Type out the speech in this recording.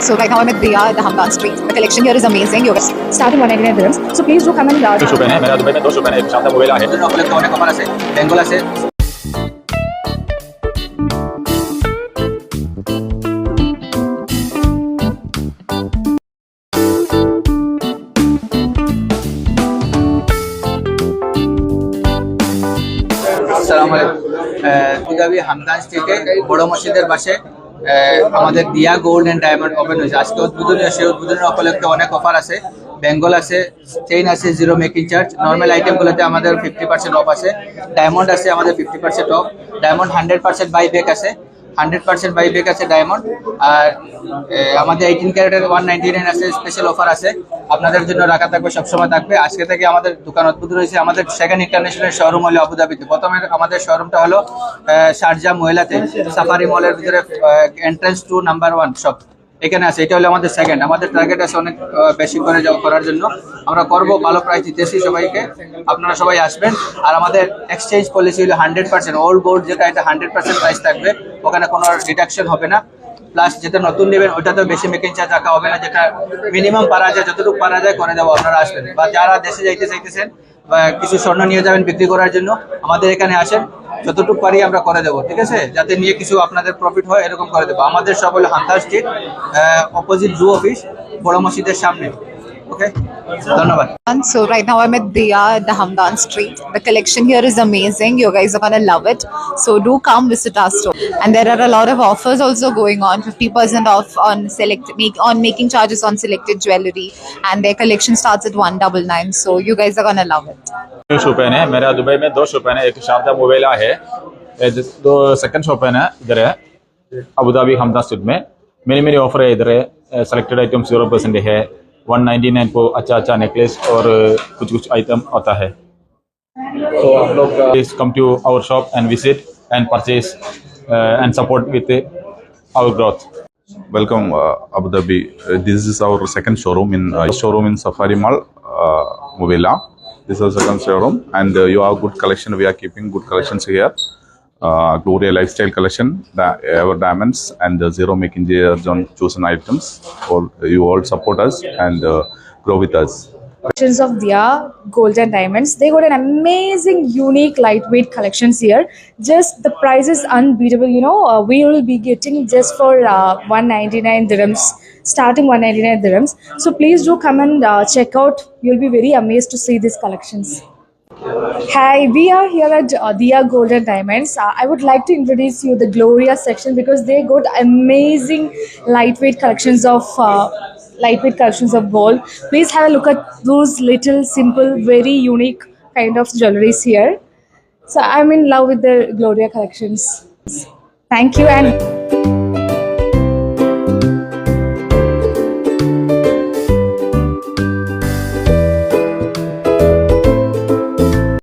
Dirhams. So right now I'm at Diya at the Hamdan Street. The collection here is amazing. You start at 199 Dirhams. So please do come and large. Shop hai. Mera Dubai mein do shop. Shanta Mobile hai. Apne to ne kamara se. Bengal se. আসসালামু আলাইকুম হামদান থেকে বড় মসজিদের পাশে আমাদের দিয়া gold and diamond open হয়েছে। আজকে উদ্বোধনী সেই উদ্বোধনের উপলক্ষে অনেক অফার আছে। বেঙ্গল আছে চেইন আছে জিরো মেকিং চার্জ নর্মাল আইটেমগুলোতে আমাদের ফিফটি পার্সেন্ট অফ আছে। ডায়মন্ড আছে, আমাদের fifty percent off diamond hundred percent buy back আছে। হান্ড্রেড পার্সেন্ট বাই ব্যাক আছে ডায়মন্ড। আর আমাদের এইটিন ক্যারেটের ওয়ান নাইনটি নাইন আছে স্পেশাল অফার আছে। আপনাদের জন্য রাখা থাকবে, সবসময় থাকবে। আজকে থেকে আমাদের দোকান উদ্বোধন হয়েছে আমাদের সেকেন্ড ইন্টারন্যাশনাল শোরুম হলো আবুধাবিতে। প্রথমে আমাদের শোরুমটা হলো শারজা মহিলাতে সাফারি মলের ভিতরে entrance two number one shop এখানে আছে, এটা হলো আমাদের সেকেন্ড আমাদের টার্গেট আছে অনেক বেশি করে করার জন্য। আমরা করব ভালো প্রাইস দিতেছি সবাইকে। আপনারা সবাই আসবেন। আর আমাদের এক্সচেঞ্জ পলিসি হলো হান্ড্রেড পার্সেন্ট ওল্ড গোল্ড যেটা, এটা হান্ড্রেড পার্সেন্ট প্রাইস থাকবে। ওখানে কোনো ডিডাকশন হবে না। প্লাস যেটা নতুন নেবেন ওইটাতেও বেশি মেকিং চার্জ রাখা হবে না। যেটা মিনিমাম পারা যায়, যতটুকু পারা যায় করে দেবো, আপনারা আসবেন। বা যারা দেশে যাইতে চাইতেছেন, বা কিছু স্বর্ণ নিয়ে যাবেন বিক্রি করার জন্য, আমাদের এখানে আসেন। যতটুকু পারি আমরা করে দেবো, ঠিক আছে? যাতে নিয়ে কিছু আপনাদের প্রফিট হয়, এরকম করে দেবো। আমাদের সব হলো Hunter street opposite zoo office বড় মসজিদের সামনে। Okay. And so right now I'm at Diya at the Hamdan Street. The collection here is amazing. You guys are gonna love it. So do come visit our store. And there are a lot of offers also going on. 50% off on select make on making charges on selected jewelry. And their collection starts at one double nine. So you guys are gonna love it. शोपेन है मेरा Dubai में दो Chopin है एक शारदा मोबेला है दो second Chopin है इधर है अबू धाबी हमदा स्ट्रीट में मेरी मेरी ऑफ़र है इधर है सेलेक्टेड आइटम्स ज़ीरो परसेंट है 199 को अच्छा अच्छा नेकलेस और कुछ कुछ आइटम आता है। तो आप लोग come to our shop and visit and purchase and support with our growth welcome अब दबी this is our second showroom in showroom in Safari mall मोबेला this is second showroom and you have good collection we are keeping good collection here Uh, Gloria lifestyle collection, the our diamonds, and the zero making charge on chosen items. All you all support us and uh, grow with us. collections of Diya gold and diamonds. They got an amazing, unique, lightweight collections here. Just the price is unbeatable. You know, uh, we will be getting just for uh, 199 dirhams, starting 199 dirhams. So please do come and uh, check out. You'll be very amazed to see these collections. Hi, we are here at uh, Golden Diamonds. Uh, I would like to introduce you the Gloria section because they got amazing lightweight collections of uh, lightweight collections of gold. Please have a look at those little simple, very unique kind of jewelries here. So I'm in love with the Gloria collections. Thank you and